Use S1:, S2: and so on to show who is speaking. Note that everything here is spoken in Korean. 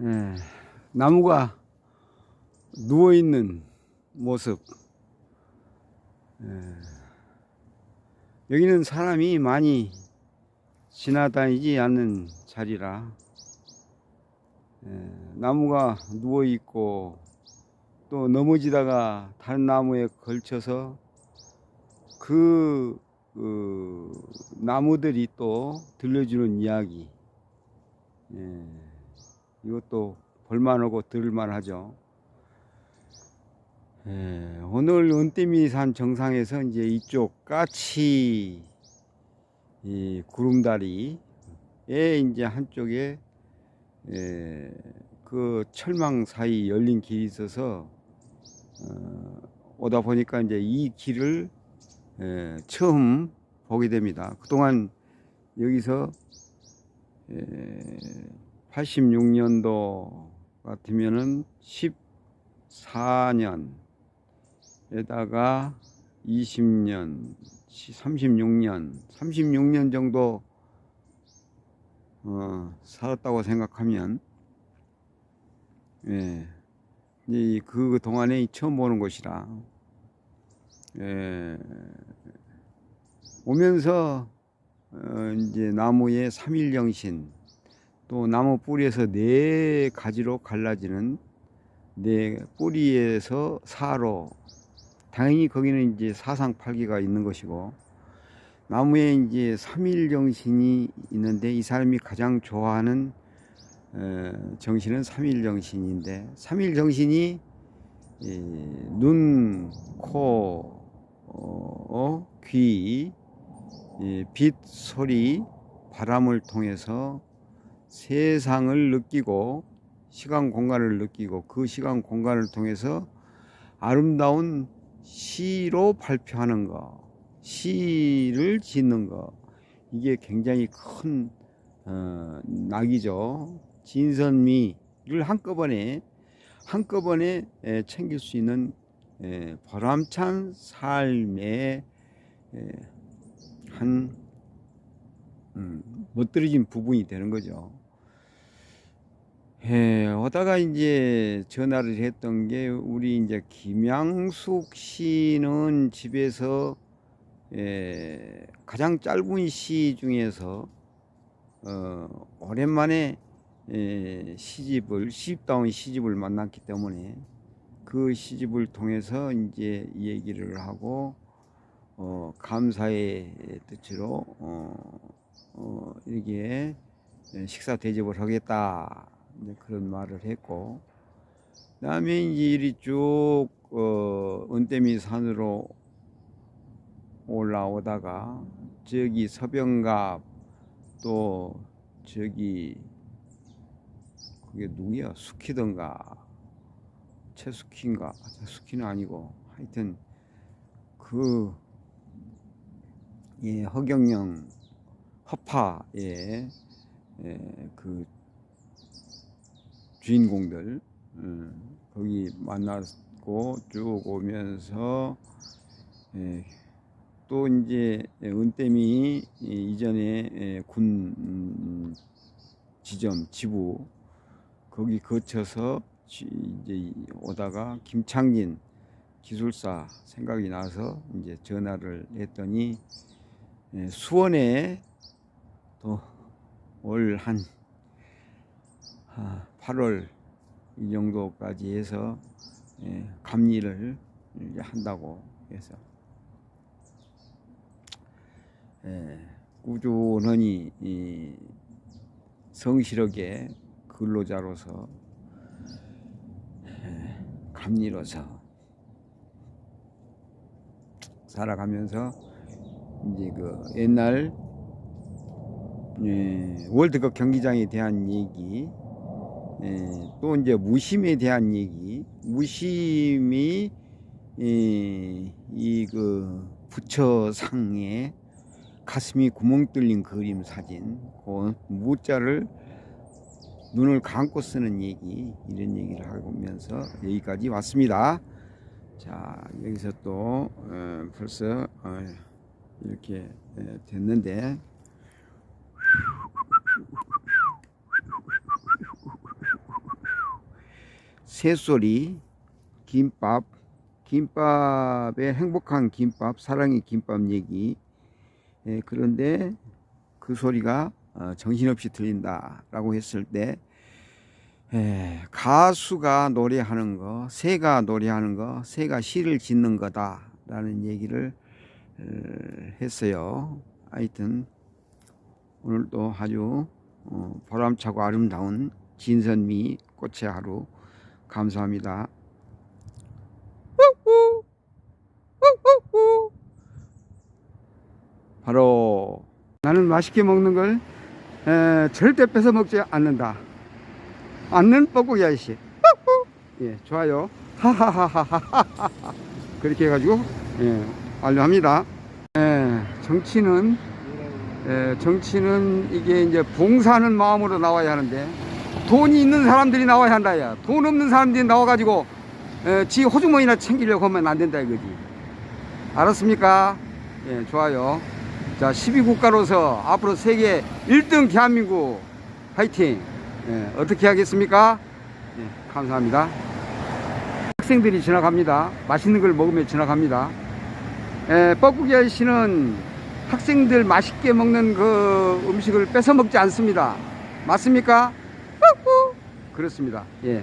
S1: 예, 나무가 누워 있는 모습. 예, 여기는 사람이 많이 지나다니지 않는 자리라. 예, 나무가 누워 있고 또 넘어지다가 다른 나무에 걸쳐서 그, 그 나무들이 또 들려주는 이야기. 예, 이것도 볼만하고 들을만하죠. 예, 오늘 은띠미산 정상에서 이제 이쪽 까치 이 구름다리에 이제 한쪽에 예, 그 철망 사이 열린 길이 있어서 어, 오다 보니까 이제 이 길을 예, 처음 보게 됩니다. 그동안 여기서 예, 86년도 같으면은 14년에다가 20년, 36년, 36년 정도 어, 살았다고 생각하면 예, 그 동안에 처음 보는 곳이라 예, 오면서 어, 이제 나무의 삼일영신 또 나무 뿌리에서 네 가지로 갈라지는 네 뿌리에서 사로. 당연히 거기는 이제 사상팔기가 있는 것이고 나무에 이제 삼일 정신이 있는데 이 사람이 가장 좋아하는 어, 정신은 삼일 정신인데 삼일 정신이 눈, 코, 어, 귀, 이 빛, 소리, 바람을 통해서 세상을 느끼고 시간 공간을 느끼고 그 시간 공간을 통해서 아름다운 시로 발표하는 거, 시를 짓는 거 이게 굉장히 큰 어, 낙이죠. 진선미를 한꺼번에 한꺼번에 에, 챙길 수 있는 에, 보람찬 삶의 에, 한 음, 멋들어진 부분이 되는 거죠. 예, 오다가 이제 전화를 했던 게 우리 이제 김양숙 씨는 집에서 예, 가장 짧은 시 중에서 어, 오랜만에 예, 시집을 시집다운 시집을 만났기 때문에 그 시집을 통해서 이제 이 얘기를 하고 어, 감사의 뜻으로 어, 어, 이게 식사 대접을 하겠다 이제 그런 말을 했고 그다음에 이제 이리 쭉 어, 은대미 산으로 올라오다가 저기 서병갑 또 저기 그게 누구야? 숙희던가. 최숙희인가? 최숙희는 아니고. 하여튼 그 예, 허경영 허파의 예, 그 주인공들 음, 거기 만났고 쭉 오면서 예, 또 이제 은댐이 이전에 예, 군 음, 지점 지부 거기 거쳐서 지- 이제 오다가 김창진 기술사 생각이 나서 이제 전화를 했더니 예, 수원에 또 올 한 8월 이 정도까지 해서 예, 감리를 한다고 해서. 예, 꾸준히 이 성실하게 근로자로서 예, 감리로서 살아가면서 이제 그 옛날 예, 월드컵 경기장에 대한 얘기 예, 또 이제 무심에 대한 얘기 무심이 이그 부처상에 가슴이 구멍 뚫린 그림 사진 그 무자를 눈을 감고 쓰는 얘기 이런 얘기를 하면서 여기까지 왔습니다. 자 여기서 또 어, 벌써 어, 이렇게 에, 됐는데 새소리, 김밥, 김밥의 행복한 김밥, 사랑의 김밥 얘기. 예, 그런데 그 소리가 어, 정신없이 들린다라고 했을 때 예, 가수가 노래하는 거, 새가 노래하는 거, 새가 시를 짓는 거다라는 얘기를 어, 했어요. 하여튼 오늘도 아주 어, 보람차고 아름다운 진선미 꽃의 하루 감사합니다. 바로 나는 맛있게 먹는 걸 에, 절대 뺏어 먹지 않는다. 않는 뻐꾸기 아저씨. 예, 좋아요. 하하하하하하. 그렇게 해가지고 예, 완료합니다. 예, 정치는 예, 정치는 이게 이제 봉사하는 마음으로 나와야 하는데 돈이 있는 사람들이 나와야 한다 야. 돈 없는 사람들이 나와가지고 에, 지 호주머니나 챙기려고 하면 안 된다 이거지. 알았습니까? 예, 좋아요. 자, 12국가로서 앞으로 세계 1등 대한민국 화이팅! 예, 어떻게 하겠습니까? 예, 감사합니다. 학생들이 지나갑니다. 맛있는 걸 먹으며 지나갑니다. 예, 뻐꾸기 아저씨는 학생들 맛있게 먹는 그 음식을 뺏어 먹지 않습니다. 맞습니까? 그렇습니다. 예.